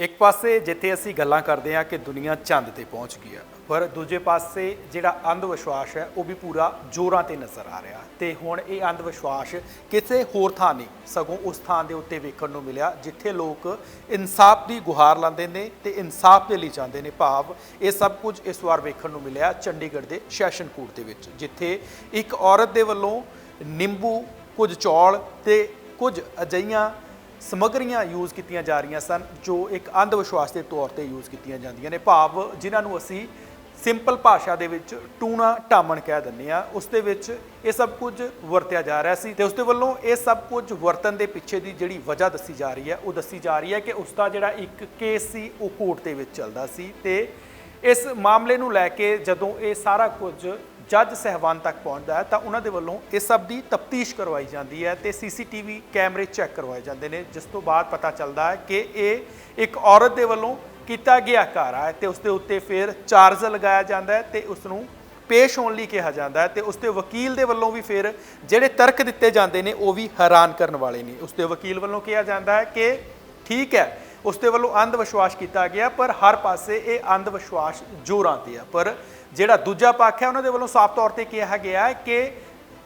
ਇੱਕ ਪਾਸੇ ਜਿੱਥੇ ਅਸੀਂ ਗੱਲਾਂ ਕਰਦੇ ਹਾਂ ਕਿ ਦੁਨੀਆ ਚੰਦ ਤੇ ਪਹੁੰਚ ਗਈ ਹੈ ਪਰ ਦੂਜੇ ਪਾਸੇ ਜਿਹੜਾ ਅੰਧ ਵਿਸ਼ਵਾਸ ਹੈ, ਉਹ ਵੀ ਪੂਰਾ ਜ਼ੋਰਾਂ ਤੇ ਨਜ਼ਰ ਆ ਰਿਹਾ। ਤੇ ਹੁਣ ਇਹ ਅੰਧ ਵਿਸ਼ਵਾਸ ਕਿਸੇ ਹੋਰ ਥਾਂ ਨਹੀਂ, ਸਗੋਂ ਉਸ ਥਾਂ ਦੇ ਉੱਤੇ ਵੇਖਣ ਨੂੰ ਮਿਲਿਆ, ਜਿੱਥੇ ਲੋਕ ਇਨਸਾਫ ਦੀ ਗੁਹਾਰ ਲਾਉਂਦੇ ਨੇ ਤੇ ਇਨਸਾਫ ਦੇ ਲਈ ਜਾਂਦੇ ਨੇ। ਭਾਵ ਇਹ ਸਭ ਕੁਝ ਇਸ ਵਾਰ ਵੇਖਣ ਨੂੰ ਮਿਲਿਆ ਚੰਡੀਗੜ੍ਹ ਦੇ ਸੈਸ਼ਨ ਕੋਰਟ ਦੇ ਵਿੱਚ, ਜਿੱਥੇ ਇੱਕ ਔਰਤ ਦੇ ਵੱਲੋਂ ਨਿੰਬੂ, ਕੁਝ ਚੌਲ ਤੇ ਕੁਝ ਅਜਈਆਂ ਸਮੱਗਰੀਆਂ ਯੂਜ਼ ਕੀਤੀਆਂ ਜਾ ਰਹੀਆਂ ਸਨ, ਜੋ ਇੱਕ ਅੰਧ ਵਿਸ਼ਵਾਸ ਦੇ ਤੌਰ ਤੇ ਯੂਜ਼ ਕੀਤੀਆਂ ਜਾਂਦੀਆਂ ਨੇ। ਭਾਵ ਜਿਨ੍ਹਾਂ ਨੂੰ ਅਸੀਂ ਸਿੰਪਲ ਭਾਸ਼ਾ ਦੇ ਵਿੱਚ ਟੂਣਾ ਢਾਮਣ ਕਹਿ ਦਿੰਦੇ ਆ ਉਸ ਦੇ ਵਿੱਚ ਇਹ ਸਭ ਕੁਝ ਵਰਤਿਆ ਜਾ ਰਿਹਾ ਸੀ ਤੇ ਉਸ ਦੇ ਵੱਲੋਂ ਇਹ ਸਭ ਕੁਝ ਵਰਤਨ ਦੇ ਪਿੱਛੇ ਦੀ ਜਿਹੜੀ ਵਜ੍ਹਾ ਦੱਸੀ ਜਾ ਰਹੀ ਹੈ, ਉਹ ਦੱਸੀ ਜਾ ਰਹੀ ਹੈ ਕਿ ਉਸ ਦਾ ਜਿਹੜਾ ਇੱਕ ਕੇਸ ਸੀ, ਉਹ ਕੋਰਟ ਦੇ ਵਿੱਚ ਚੱਲਦਾ ਸੀ ਤੇ ਇਸ ਮਾਮਲੇ ਨੂੰ ਲੈ ਕੇ ਜਦੋਂ ਇਹ ਸਾਰਾ ਕੁਝ ਜੱਜ ਸਹਿਬਾਨ ਤੱਕ ਪਹੁੰਚਦਾ ਹੈ, ਤਾਂ ਉਹਨਾਂ ਦੇ ਵੱਲੋਂ ਇਸ ਸਭ ਦੀ ਤਫਤੀਸ਼ ਕਰਵਾਈ ਜਾਂਦੀ ਹੈ ਤੇ ਸੀਸੀਟੀਵੀ ਕੈਮਰੇ ਚੈੱਕ ਕਰਵਾਏ ਜਾਂਦੇ ਨੇ, ਜਿਸ ਤੋਂ ਬਾਅਦ ਪਤਾ ਚੱਲਦਾ ਹੈ ਕਿ ਇਹ ਇੱਕ ਔਰਤ ਦੇ ਵੱਲੋਂ ਕੀਤਾ ਗਿਆ ਕਾਰਾ ਹੈ ਤੇ ਉਸ ਦੇ ਉੱਤੇ ਫਿਰ ਚਾਰਜ ਲਗਾਇਆ ਜਾਂਦਾ ਹੈ ਤੇ ਉਸ ਨੂੰ ਪੇਸ਼ ਹੋਣ ਲਈ ਕਿਹਾ ਜਾਂਦਾ ਹੈ ਤੇ ਉਸ ਦੇ ਵਕੀਲ ਦੇ ਵੱਲੋਂ ਵੀ ਫਿਰ ਜਿਹੜੇ ਤਰਕ ਦਿੱਤੇ ਜਾਂਦੇ ਨੇ, ਉਹ ਵੀ ਹੈਰਾਨ ਕਰਨ ਵਾਲੇ ਨੇ। ਉਸ ਦੇ ਵਕੀਲ ਵੱਲੋਂ ਕਿਹਾ ਜਾਂਦਾ ਹੈ ਕਿ ਠੀਕ ਹੈ ਉਸ ਦੇ ਵੱਲੋਂ ਅੰਧ ਵਿਸ਼ਵਾਸ ਕੀਤਾ ਗਿਆ, ਪਰ ਹਰ ਪਾਸੇ ਇਹ ਅੰਧ ਵਿਸ਼ਵਾਸ ਜ਼ੋਰਾਂ ਤੇ ਆ ਪਰ ਜਿਹੜਾ ਦੂਜਾ ਪੱਖ ਹੈ, ਉਹਨਾਂ ਦੇ ਵੱਲੋਂ ਸਾਫ਼ ਤੌਰ ਤੇ ਕਿਹਾ ਗਿਆ ਹੈ ਕਿ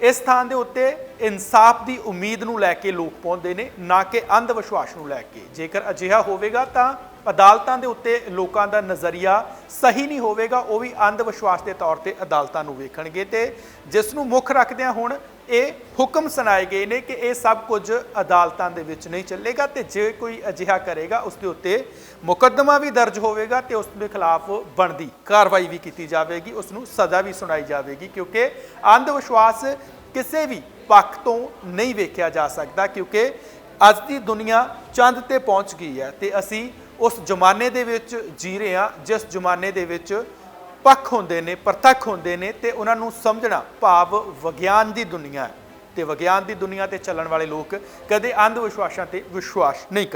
ਇਸ ਥਾਂ ਦੇ ਉੱਤੇ ਇਨਸਾਫ ਦੀ ਉਮੀਦ ਨੂੰ ਲੈ ਕੇ ਲੋਕ ਪਹੁੰਚਦੇ ਨੇ, ਨਾ ਕਿ ਅੰਧ ਵਿਸ਼ਵਾਸ ਨੂੰ ਲੈ ਕੇ। ਜੇਕਰ ਅਜਿਹਾ ਹੋਵੇਗਾ, ਤਾਂ ਅਦਾਲਤਾਂ ਦੇ ਉੱਤੇ ਲੋਕਾਂ ਦਾ ਨਜ਼ਰੀਆ ਸਹੀ ਨਹੀਂ ਹੋਵੇਗਾ, ਉਹ ਵੀ ਅੰਧ ਵਿਸ਼ਵਾਸ ਦੇ ਤੌਰ ਤੇ ਅਦਾਲਤਾਂ ਨੂੰ ਵੇਖਣਗੇ। ਤੇ ਜਿਸ ਨੂੰ ਮੁੱਖ ਰੱਖਦਿਆਂ ਹੁਣ ਇਹ ਹੁਕਮ ਸੁਣਾਏ ਗਏ ਨੇ ਕਿ ਇਹ ਸਭ ਕੁਝ ਅਦਾਲਤਾਂ ਦੇ ਵਿੱਚ ਨਹੀਂ ਚੱਲੇਗਾ ਤੇ ਜੇ ਕੋਈ ਅਜਿਹਾ ਕਰੇਗਾ, ਉਸ ਦੇ ਉੱਤੇ ਮੁਕੱਦਮਾ ਵੀ ਦਰਜ ਹੋਵੇਗਾ ਤੇ ਉਸ ਦੇ ਖਿਲਾਫ ਬਣਦੀ ਕਾਰਵਾਈ ਵੀ ਕੀਤੀ ਜਾਵੇਗੀ, ਉਸ ਨੂੰ ਸਜ਼ਾ ਵੀ ਸੁਣਾਈ ਜਾਵੇਗੀ, ਕਿਉਂਕਿ ਅੰਧ ਵਿਸ਼ਵਾਸ ਕਿਸੇ ਵੀ ਪੱਖ ਤੋਂ ਨਹੀਂ ਵੇਖਿਆ ਜਾ ਸਕਦਾ, ਕਿਉਂਕਿ ਅੱਜ ਦੀ ਦੁਨੀਆ ਚੰਦ ਤੇ ਪਹੁੰਚ ਗਈ ਹੈ ਤੇ ਅਸੀਂ ਉਸ ਜ਼ਮਾਨੇ ਦੇ ਵਿੱਚ ਜੀ ਰਹੇ ਹਾਂ ਜਿਸ ਜ਼ਮਾਨੇ ਦੇ ਵਿੱਚ ਪੱਖ ਹੁੰਦੇ ਨੇ, ਪ੍ਰਤੱਖ ਹੁੰਦੇ ਨੇ ਤੇ ਉਹਨਾਂ ਨੂੰ ਸਮਝਣਾ ਭਾਵ ਵਿਗਿਆਨ ਦੀ ਦੁਨੀਆ ਹੈ। ਤੇ ਵਿਗਿਆਨ ਦੀ ਦੁਨੀਆ ਤੇ ਚੱਲਣ ਵਾਲੇ ਲੋਕ ਕਦੇ ਅੰਧ ਵਿਸ਼ਵਾਸਾਂ ਤੇ ਵਿਸ਼ਵਾਸ ਨਹੀਂ ਕਰ